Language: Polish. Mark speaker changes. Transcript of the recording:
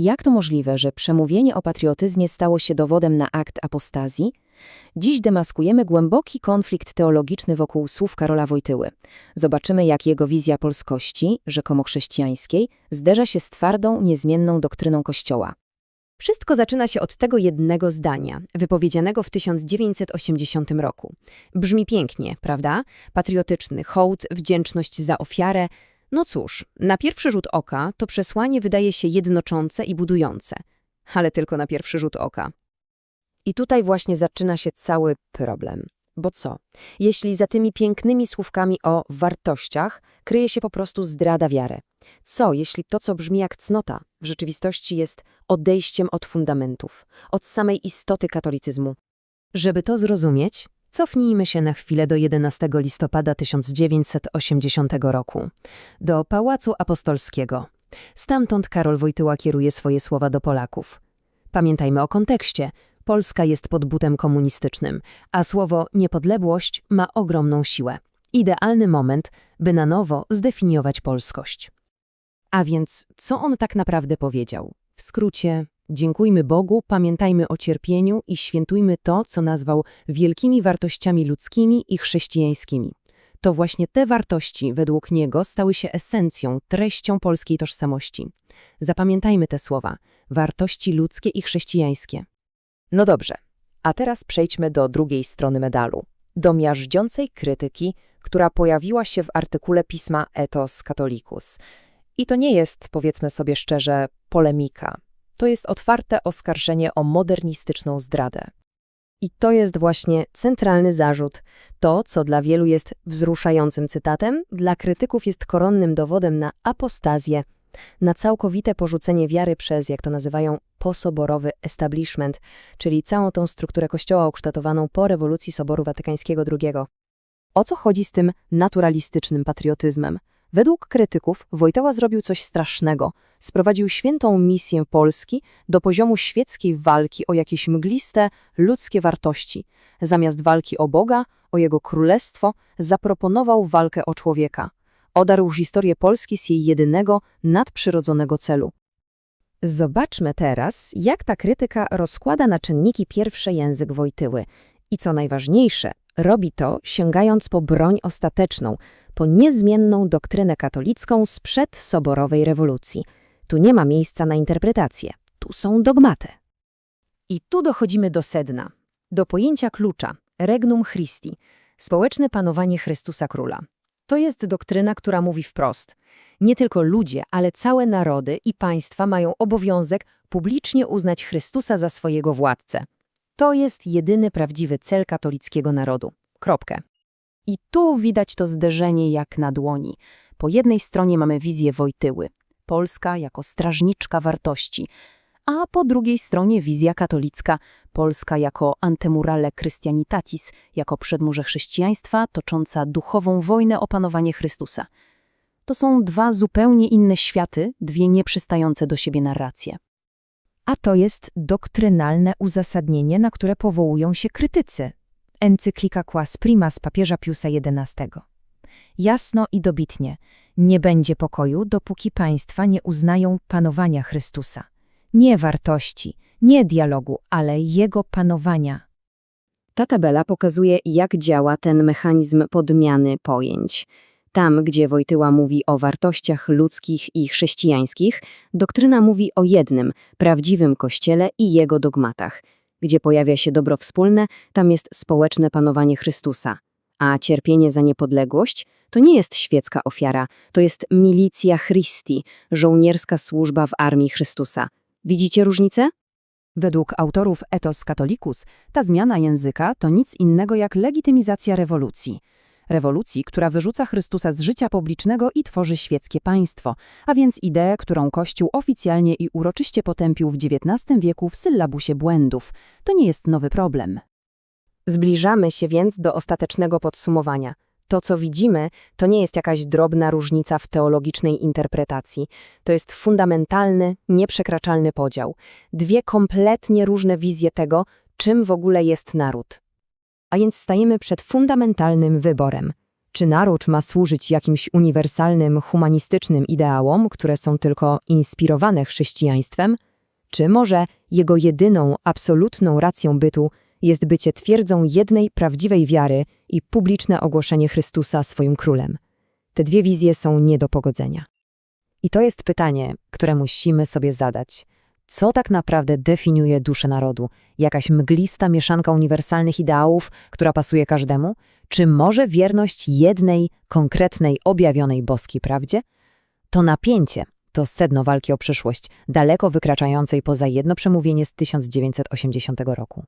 Speaker 1: Jak to możliwe, że przemówienie o patriotyzmie stało się dowodem na akt apostazji? Dziś demaskujemy głęboki konflikt teologiczny wokół słów Karola Wojtyły. Zobaczymy, jak jego wizja polskości, rzekomo chrześcijańskiej, zderza się z twardą, niezmienną doktryną Kościoła.
Speaker 2: Wszystko zaczyna się od tego jednego zdania, wypowiedzianego w 1980 roku. Brzmi pięknie, prawda? Patriotyczny hołd, wdzięczność za ofiarę. No cóż, na pierwszy rzut oka to przesłanie wydaje się jednoczące i budujące. Ale tylko na pierwszy rzut oka. I tutaj właśnie zaczyna się cały problem. Bo co? Jeśli za tymi pięknymi słówkami o wartościach kryje się po prostu zdrada wiary? Co, jeśli to, co brzmi jak cnota, w rzeczywistości jest odejściem od fundamentów, od samej istoty katolicyzmu? Żeby to zrozumieć, cofnijmy się na chwilę do 11 listopada 1980 roku, do Pałacu Apostolskiego. Stamtąd Karol Wojtyła kieruje swoje słowa do Polaków. Pamiętajmy o kontekście. Polska jest pod butem komunistycznym, a słowo niepodległość ma ogromną siłę. Idealny moment, by na nowo zdefiniować polskość.
Speaker 1: A więc co on tak naprawdę powiedział? W skrócie, dziękujmy Bogu, pamiętajmy o cierpieniu i świętujmy to, co nazwał wielkimi wartościami ludzkimi i chrześcijańskimi. To właśnie te wartości według niego stały się esencją, treścią polskiej tożsamości. Zapamiętajmy te słowa – wartości ludzkie i chrześcijańskie.
Speaker 3: No dobrze, a teraz przejdźmy do drugiej strony medalu, do miażdżącej krytyki, która pojawiła się w artykule pisma Ethos Catholicus. I to nie jest, powiedzmy sobie szczerze, polemika. To jest otwarte oskarżenie o modernistyczną zdradę.
Speaker 2: I to jest właśnie centralny zarzut. To, co dla wielu jest wzruszającym cytatem, dla krytyków jest koronnym dowodem na apostazję, na całkowite porzucenie wiary przez, jak to nazywają, posoborowy establishment, czyli całą tą strukturę kościoła ukształtowaną po rewolucji Soboru Watykańskiego II.
Speaker 1: O co chodzi z tym naturalistycznym patriotyzmem? Według krytyków Wojtyła zrobił coś strasznego. Sprowadził świętą misję Polski do poziomu świeckiej walki o jakieś mgliste, ludzkie wartości. Zamiast walki o Boga, o Jego królestwo, zaproponował walkę o człowieka. Odarł historię Polski z jej jedynego, nadprzyrodzonego celu.
Speaker 2: Zobaczmy teraz, jak ta krytyka rozkłada na czynniki pierwsze język Wojtyły. I co najważniejsze, robi to sięgając po broń ostateczną, po niezmienną doktrynę katolicką sprzed soborowej rewolucji. Tu nie ma miejsca na interpretację, tu są dogmaty. I tu dochodzimy do sedna, do pojęcia klucza, regnum Christi, społeczne panowanie Chrystusa Króla. To jest doktryna, która mówi wprost. Nie tylko ludzie, ale całe narody i państwa mają obowiązek publicznie uznać Chrystusa za swojego władcę. To jest jedyny prawdziwy cel katolickiego narodu. Kropkę.
Speaker 1: I tu widać to zderzenie jak na dłoni. Po jednej stronie mamy wizję Wojtyły, Polska jako strażniczka wartości, a po drugiej stronie wizja katolicka, Polska jako antemurale Christianitatis, jako przedmurze chrześcijaństwa tocząca duchową wojnę o panowanie Chrystusa. To są dwa zupełnie inne światy, dwie nieprzystające do siebie narracje.
Speaker 4: A to jest doktrynalne uzasadnienie, na które powołują się krytycy. Encyklika Quas Primas papieża Piusa XI. Jasno i dobitnie, nie będzie pokoju, dopóki państwa nie uznają panowania Chrystusa. Nie wartości, nie dialogu, ale Jego panowania.
Speaker 2: Ta tabela pokazuje, jak działa ten mechanizm podmiany pojęć. Tam, gdzie Wojtyła mówi o wartościach ludzkich i chrześcijańskich, doktryna mówi o jednym, prawdziwym Kościele i jego dogmatach. Gdzie pojawia się dobro wspólne, tam jest społeczne panowanie Chrystusa. A cierpienie za niepodległość to nie jest świecka ofiara, to jest milicja Christi, żołnierska służba w armii Chrystusa. Widzicie różnicę?
Speaker 1: Według autorów Ethos Catholicus ta zmiana języka to nic innego jak legitymizacja rewolucji. Rewolucji, która wyrzuca Chrystusa z życia publicznego i tworzy świeckie państwo, a więc ideę, którą Kościół oficjalnie i uroczyście potępił w XIX wieku w syllabusie błędów. To nie jest nowy problem.
Speaker 2: Zbliżamy się więc do ostatecznego podsumowania. To, co widzimy, to nie jest jakaś drobna różnica w teologicznej interpretacji. To jest fundamentalny, nieprzekraczalny podział. Dwie kompletnie różne wizje tego, czym w ogóle jest naród. A więc stajemy przed fundamentalnym wyborem. Czy naród ma służyć jakimś uniwersalnym, humanistycznym ideałom, które są tylko inspirowane chrześcijaństwem, Czy może jego jedyną, absolutną racją bytu jest bycie twierdzą jednej prawdziwej wiary i publiczne ogłoszenie Chrystusa swoim królem? Te dwie wizje są nie do pogodzenia.
Speaker 3: I to jest pytanie, które musimy sobie zadać. Co tak naprawdę definiuje duszę narodu? Jakaś mglista mieszanka uniwersalnych ideałów, która pasuje każdemu? Czy może wierność jednej, konkretnej, objawionej boskiej prawdzie? To napięcie, to sedno walki o przyszłość, daleko wykraczającej poza jedno przemówienie z 1980 roku.